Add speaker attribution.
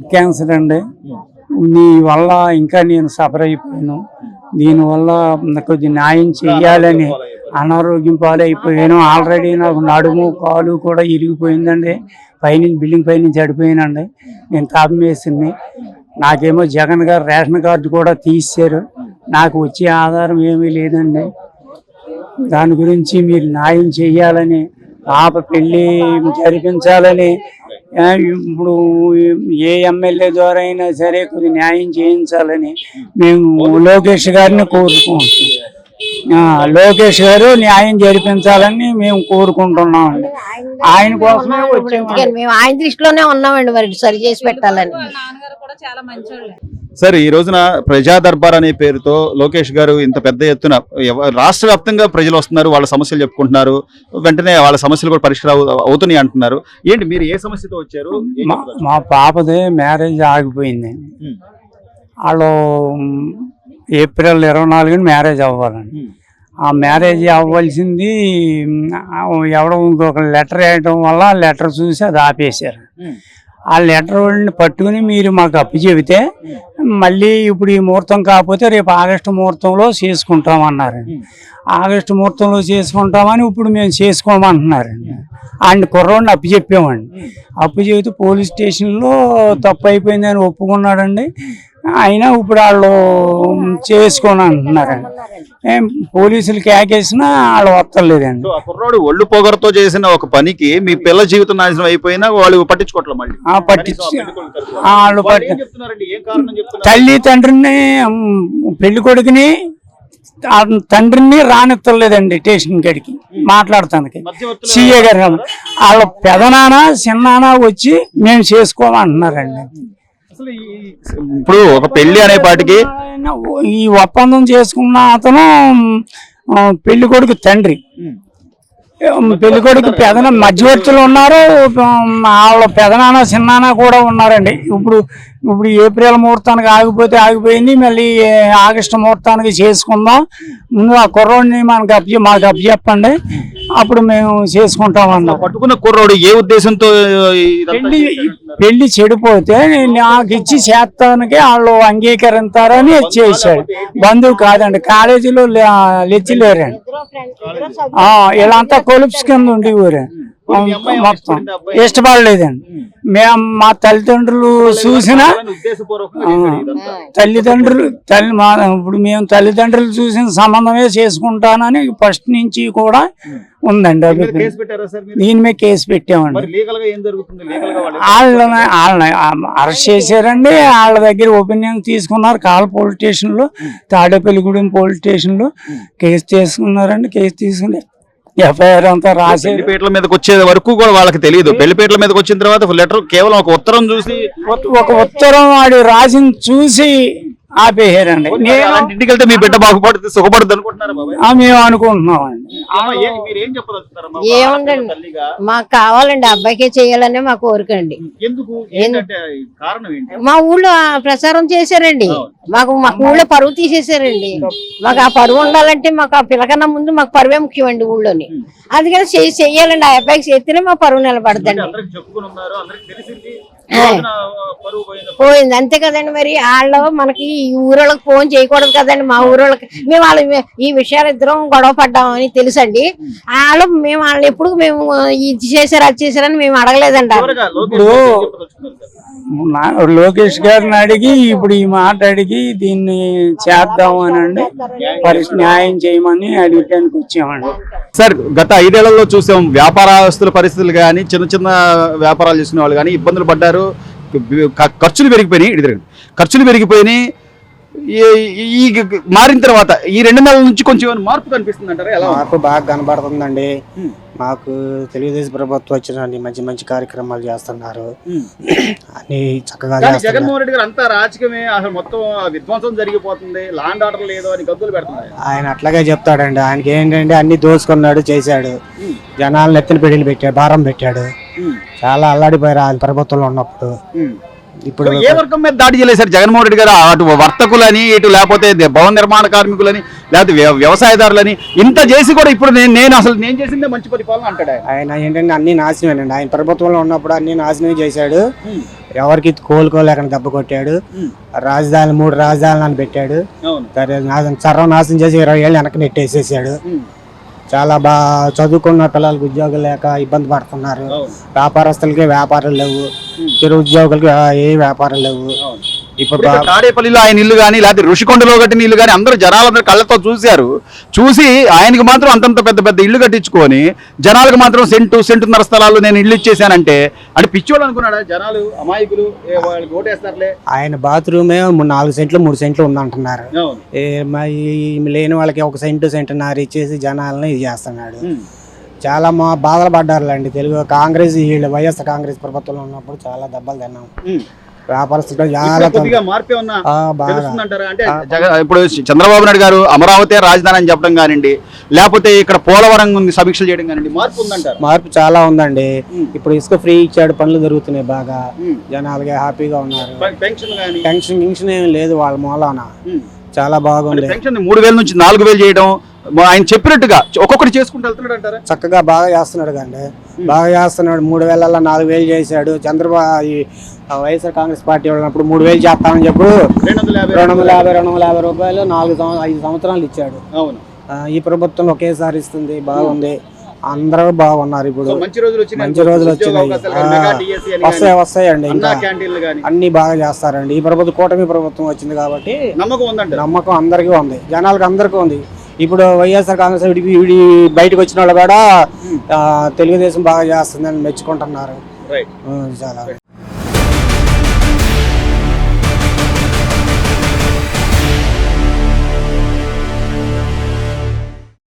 Speaker 1: Cancer అండి. మీ వల్ల ఇంకా నేను సఫర్ అయిపోయాను. దీనివల్ల కొద్ది న్యాయం చెయ్యాలని అనారోగ్యం పాలైపోయాను. ఆల్రెడీ నాకు నడుము కాలు కూడా ఇరిగిపోయిందండి. పైనుంచి బిల్డింగ్ పైనుంచి చడిపోయానండి. నేను తాపం వేసింది. నాకేమో జగన్ గారు రేషన్ కార్డు కూడా తీశారు నాకు వచ్చే ఆధారం ఏమీ లేదండి. దాని గురించి మీరు న్యాయం చేయాలని పాప పెళ్ళి జరిపించాలని ఇప్పుడు ఏ ఎమ్మెల్యే ద్వారా అయినా సరే కొద్ది న్యాయం చేయించాలని మేము లోకేష్ గారిని కోరుకుంటున్నాం. ఆ, లోకేష్ గారు న్యాయం జరిపించాలని మేము కోరుకుంటున్నామండి. ఆయన కోసమే వచ్చాము
Speaker 2: మేము ఆయన దృష్టిలోనే ఉన్నామండి మరి సరి చేసి పెట్టాలని.
Speaker 3: చాలా మంచోళ్ళే.
Speaker 4: సార్ ఈ రోజున ప్రజా దర్బార్ అనే పేరుతో లోకేష్ గారు ఇంత పెద్ద ఎత్తున రాష్ట్ర వ్యాప్తంగా ప్రజలు వస్తున్నారు వాళ్ళ సమస్యలు చెప్పుకుంటున్నారు వెంటనే వాళ్ళ సమస్యలు కూడా పరిష్కారం అవు- అవుతున్నాయి అంటున్నారు. ఏంటి మీరు ఏ సమస్యతో వచ్చారు?
Speaker 1: మా- పాపది మ్యారేజ్ ఆగిపోయిందండి
Speaker 4: ఉమ్.
Speaker 1: వాళ్ళు ఏప్రిల్ ఇరవై నాలుగున మ్యారేజ్ అవ్వాలండి
Speaker 4: ఉమ్.
Speaker 1: ఆ మ్యారేజ్ అవ్వాల్సింది ఎవడో ఇంకొక లెటర్ వేయడం వల్ల లెటర్ చూసి అది ఆపేశారు. ఆ లెటర్ పట్టుకుని మీరు మాకు అప్పు చెబితే మళ్ళీ ఇప్పుడు ఈ ముహూర్తం కాకపోతే రేపు ఆగస్టు ముహూర్తంలో చేసుకుంటామన్నారు. ఆగస్టు ముహూర్తంలో చేసుకుంటామని ఇప్పుడు మేము చేసుకోమంటున్నారండి. ఆయన కుర్రోడిని అప్పు చెప్పామండి. అప్పు చెబితే పోలీస్ స్టేషన్లో తప్పు అయిపోయిందని ఒప్పుకున్నాడండి. అయినా ఇప్పుడు వాళ్ళు చేసుకోని అంటున్నారండి ఏం పోలీసులు కేకేసినా వాళ్ళు వస్తలేదండి
Speaker 4: కుర్రాడు ఒళ్ళు పొగరతో చేసిన ఒక పనికి మీ పిల్ల జీవితం నాశనం అయిపోయినా వాళ్ళు పట్టించుకోవట్లేదు మళ్ళీ.
Speaker 1: ఆ పట్టించి వాళ్ళు పట్టి తల్లి తండ్రిని పెళ్ళి కొడుకుని తండ్రిని రానిత్తలేదండి స్టేషన్ గడికి
Speaker 4: మధ్యవర్తులు
Speaker 1: సీఏ గారు వాళ్ళ పెదనాన్న చిన్నాన్న వచ్చి మేము చేసుకోమంటున్నారండి
Speaker 4: అసలు ఇప్పుడు ఒక పెళ్ళి అనే పాటికి
Speaker 1: ఆయన ఈ ఒప్పందం చేసుకున్న అతను పెళ్ళి కొడుకు తండ్రి. పెళ్ళి కొడుకు పెదన మధ్యవర్తులు ఉన్నారు వాళ్ళ పెదనాన్న చిన్నాన్న కూడా ఉన్నారండి. ఇప్పుడు ఇప్పుడు ఏప్రిల్ ముహూర్తానికి ఆగిపోతే ఆగిపోయింది మళ్ళీ ఆగస్టు ముహూర్తానికి చేసుకుందాం. ముందు ఆ కుర్రోడిని మనకు అప్పు మాకు అప్పు చెప్పండి అప్పుడు మేము చేసుకుంటాం అన్నాం.
Speaker 4: పట్టుకున్న కుర్రోడు ఏ ఉద్దేశంతో పెళ్ళి?
Speaker 1: పెళ్ళి చెడిపోతే నాకు ఇచ్చి చేస్తానికి వాళ్ళు అంగీకరిస్తారని చేశాడు. బంధువు కాదండి కాలేజీలో లెచ్చిలేరండి ఆ, వీళ్ళంతా కొలుప్స్ కింద ఉండి ఊరే మొత్తం. ఇష్టపడలేదండి. మేము మా తల్లిదండ్రులు చూసిన. తల్లిదండ్రులు తల్లి మా ఇప్పుడు మేము తల్లిదండ్రులు చూసిన సంబంధమే చేసుకుంటానని ఫస్ట్ నుంచి కూడా ఉందండి దీని మీద కేసు పెట్టామండి. వాళ్ళని వాళ్ళని అరెస్ట్ చేశారండి. వాళ్ళ దగ్గర ఒపీనియన్ తీసుకున్నారు. కాల్ పోలీస్ స్టేషన్లో తాడేపల్లిగూడెం పోలీస్ స్టేషన్లో కేసు తీసుకున్నారండి. కేసు తీసుకుని ఎఫ్ఐఆర్ అంతా రాసి
Speaker 4: పెళ్ళిపేటల మీదకి వచ్చే వరకు కూడా వాళ్ళకి తెలియదు. పెళ్ళిపేటల మీదకి వచ్చిన తర్వాత లెటర్ కేవలం ఒక ఉత్తరం చూసి
Speaker 1: ఒక ఉత్తరం వాడు రాసింది చూసి
Speaker 4: ఇంటికి వెళ్తే మీ బిడ్డ బాగుపడుతుంది సుఖపడుతుంది అనుకుంటున్నారా బాబాయ్?
Speaker 1: ఆ, మేము
Speaker 2: ఏముందండి?
Speaker 4: తల్లిగా?
Speaker 2: మాకు కావాలండి అబ్బాయికే చేయాలనే మా కోరిక అండి.
Speaker 4: ఎందుకు? ఏంటంటే కారణం ఏంటి?
Speaker 2: మా ఊళ్ళో ఆ ప్రచారం చేశారండి. మాకు మాకు ఊళ్ళో పరువు తీసేశారండి. మాకు ఆ పరువు ఉండాలంటే మాకు ఆ పిల్లకన్నా ముందు మాకు పరువే ముఖ్యం అండి ఊళ్ళోని అందుకని చెయ్యి చెయ్యాలండి ఆ అబ్బాయికి చేస్తేనే మా పరువు నిలబడదండి.
Speaker 4: పోయింది.
Speaker 2: అంతే కదండి మరి. వాళ్ళు మనకి ఈ ఊరోళ్ళకి ఫోన్ చేయకూడదు కదండి మా ఊరోళ్ళకి. మేము వాళ్ళ ఈ విషయాలు ఇద్దరం గొడవ పడ్డామని తెలుసండి. వాళ్ళు మేము వాళ్ళని ఎప్పుడు మేము ఇది చేశారు అది చేశారని మేము అడగలేదండి.
Speaker 1: ఇప్పుడు- నా- లోకేష్ గారిని అడిగి ఇప్పుడు ఈ మాట అడిగి దీన్ని చేద్దామని అండి పరిస్థితి న్యాయం చేయమని అడిగటానికి వచ్చామండి.
Speaker 4: సార్ గత ఐదేళ్ళలో చూసాం వ్యాపారస్తుల పరిస్థితులు కానీ చిన్న చిన్న వ్యాపారాలు చేసిన వాళ్ళు కానీ ఇబ్బందులు పడ్డారు. ఖర్చులు పెరిగిపోయినాయి. ఇటు ఖర్చులు పెరిగిపోయినాయి. ఈ- ఈ మారిన తర్వాత ఈ రెండు నెలల నుంచి కొంచెం మార్పు కనిపిస్తుంది అంటారా ఎలా?
Speaker 5: మాకు బాగా కనబడుతుందండి. మాకు తెలుగుదేశం ప్రభుత్వం వచ్చిన అన్ని మంచి మంచి కార్యక్రమాలు చేస్తున్నారు. అన్ని చక్కగా
Speaker 4: జగన్మోహన్ రెడ్డి గారు అంతా రాజకీయమే అసలు మొత్తం విధ్వంసం జరిగిపోతుంది లాండ్ ఆర్డర్ లేదు అని గద్దులు పెడుతున్నాయి.
Speaker 5: ఆయన అట్లాగే చెప్తాడండి ఆయనకి ఏంటంటే అన్ని దోసుకున్నాడు చేశాడు. జనాలను ఎత్తిన పెళ్ళిలు పెట్టాడు భారం పెట్టాడు. చాలా అల్లాడిపోయారు ఆయన ప్రభుత్వంలో ఉన్నప్పుడు. ఇప్పుడు
Speaker 4: ఏ వర్గం మీద దాడి చేయలేదు సార్? జగన్మోహన్ రెడ్డి గారు అటు వర్తకులని ఇటు లేకపోతే భవన నిర్మాణ కార్మికులని లేకపోతే వ్య- వ్యవసాయదారులని ఇంత చేసి కూడా ఇప్పుడు నేను నేను అసలు నేను చేసిందే మంచి పరిపాలన అంటాడు? ఆయన
Speaker 5: ఏంటంటే అన్ని నాశనమేనండి. ఆయన ప్రభుత్వంలో ఉన్నప్పుడు అన్ని నాశనం చేశాడు. ఎవరికి కోలుకోలేక దెబ్బ కొట్టాడు. రాజధాని మూడు రాజధానులను పెట్టాడు. సర్వనాశనం చేసి ఇరవై ఏళ్ళు వెనక్కి నెట్టేసేసాడు. చాలా బాగా చదువుకున్న పిల్లలకు ఉద్యోగం లేక ఇబ్బంది పడుతున్నారు. వ్యాపారస్తులకి వ్యాపారాలు లేవు. చిరు ఉద్యోగులకి ఏ వ్యాపారాలు లేవు. ఇప్పుడు
Speaker 4: తాడేపల్లిలో ఆయన ఇల్లు కానీ లేకపోతే ఋషికొండలో కట్టిన ఇల్లు కానీ అందరూ జనాలందరూ కళ్ళతో చూశారు. చూసి ఆయనకి మాత్రం అంతంత పెద్ద పెద్ద ఇల్లు కట్టించుకొని జనాలకు మాత్రం సెంటు సెంటున్నర స్థలాలు నేను ఇల్లు ఇచ్చేసానంటే అంటే పిచ్చోళ్ళు అనుకున్నాడా? జనాలు అమాయకులు ఓటేస్తారులే.
Speaker 5: ఆయన బాత్రూమే నాలుగు సెంట్లు మూడు సెంట్లు ఉందంటున్నారు. లేని వాళ్ళకి ఒక సెంటు సెంటున్నర ఇచ్చేసి జనాలని ఇది చేస్తున్నాడు. చాలా మా బాధలు పడ్డారులేండి. తెలుగు కాంగ్రెస్ వీళ్ళు వైఎస్ఆర్ కాంగ్రెస్ ప్రభుత్వంలో ఉన్నప్పుడు చాలా దెబ్బలు తిన్నాం. చాలా బాగా.
Speaker 4: ఇప్పుడు చంద్రబాబు నాయుడు గారు అమరావతి రాజధాని అని చెప్పడం కానివ్వండి లేకపోతే ఇక్కడ పోలవరం ఉంది సమీక్షలు చేయడం కానివ్వండి మార్పు ఉందంటారు?
Speaker 5: మార్పు చాలా ఉందండి. ఇప్పుడు ఇసుక ఫ్రీ ఇచ్చాడు పనులు జరుగుతున్నాయి బాగా. జనాలకి హ్యాపీగా ఉన్నారు.
Speaker 4: పెన్షన్
Speaker 5: గిన్షన్ ఏం లేదు వాళ్ళ మూలాన. చాలా బాగుంది.
Speaker 4: పెన్షన్ మూడు వేల నుంచి నాలుగు వేలు చేయడం ఆయన చెప్పినట్టుగా ఒక్కొక్కటి చేసుకుంటూ వెళ్తున్నాడు అంటారా?
Speaker 5: చక్కగా బాగా చేస్తున్నాడు కండి. బాగా చేస్తున్నాడు. మూడు వేలల్లో నాలుగు వేలు చేశాడు. చంద్రబాబు ఈ వైఎస్ఆర్ కాంగ్రెస్ పార్టీ ఉన్నప్పుడు మూడు వేలు చేస్తామని చెప్పు
Speaker 4: రెండు వందల యాభై
Speaker 5: రెండు వందల యాభై రూపాయలు నాలుగు ఐదు సంవత్సరాలు ఇచ్చాడు.
Speaker 4: అవును.
Speaker 5: ఈ ప్రభుత్వం ఒకేసారి ఇస్తుంది. బాగుంది. అందరూ బాగున్నారు ఇప్పుడు.
Speaker 4: మంచి రోజులు వచ్చినాయి.
Speaker 5: వస్తాయి వస్తాయండి
Speaker 4: అన్నా
Speaker 5: ఇంకా. బాగా చేస్తారండి. ఈ ప్రభుత్వం కూటమి ప్రభుత్వం వచ్చింది కాబట్టి
Speaker 4: నమ్మకం
Speaker 5: నమ్మకం అందరికీ ఉంది. జనాలకు అందరికీ ఉంది. ఇప్పుడు వైఎస్ఆర్ కాంగ్రెస్ విడి బయటకు వచ్చిన వాళ్ళు కూడా తెలుగుదేశం బాగా చేస్తుందని మెచ్చుకుంటున్నారు. చాలా.